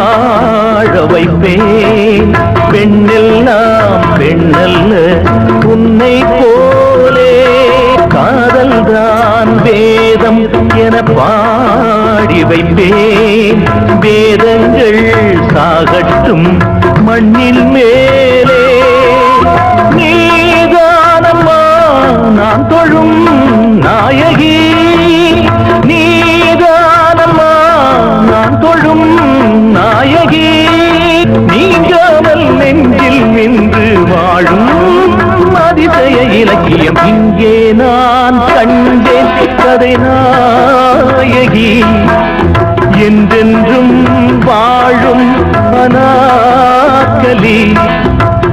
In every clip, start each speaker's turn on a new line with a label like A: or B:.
A: வாழ வைப்பேன் பெண்ணெல்லாம் பெண்ணல்ல உன்னை போலே. காதல் தான் வேதம் என பாடி வைப்பேன். வேதங்கள் சாகட்டும் மண்ணில் மேலே. நீதானம்மா நான் தொழும் நாயகி. நாயகி என்றென்றும் வாழும் அனாக்கலி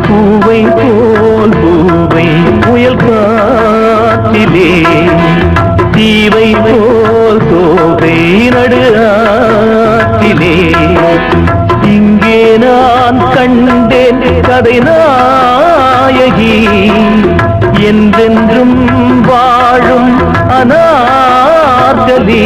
A: பூவை போல் பூவை புயல் காட்டிலே தீவை போல் தோகை நடு ஆற்றிலே. இங்கே நான் கண்டேன் கதை நாயகி
B: என்று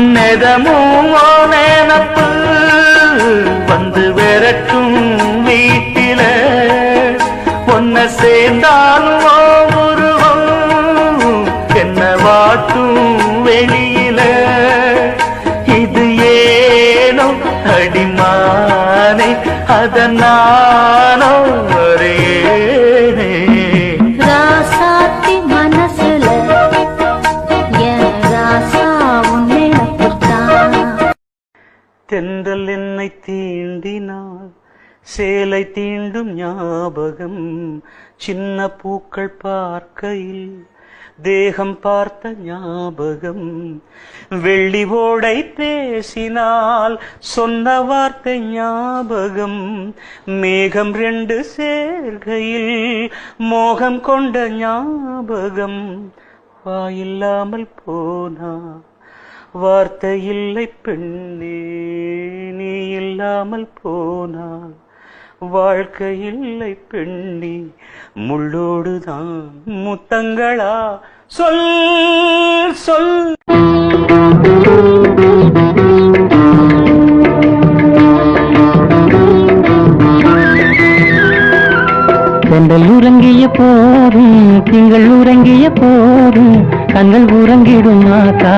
A: நெதமும் நினப்பு வந்து விரட்டும் வீட்டில. பொன்ன சேர்ந்தாலும் உருவம் என்ன வாட்டும் வெளியில. இது ஏனோ அடிமானை
B: அதனால்
C: தென்றல் என்னை தீண்டினால் சேலை தீண்டும் ஞாபகம் சின்ன பூக்கள் பார்க்கையில். தேகம் பார்த்த ஞாபகம் வெள்ளி ஓடை பேசினால் சொன்ன வார்த்தை ஞாபகம். மேகம் ரெண்டு சேர்கையில் மோகம் கொண்ட ஞாபகம். வாயில்லாமல் போனா வார்த்தை இல்லை பெண்ணே நீ இல்லாமல் போனால். வாழ்க்கை இல்லை பெண்ணே முள்ளோடுதான் முத்தங்களா? சொல் சொல்.
D: செந்தல் உறங்கிய போதும் திங்கள் உறங்கிய போதும் கண்கள் உறங்கிடும் மாதா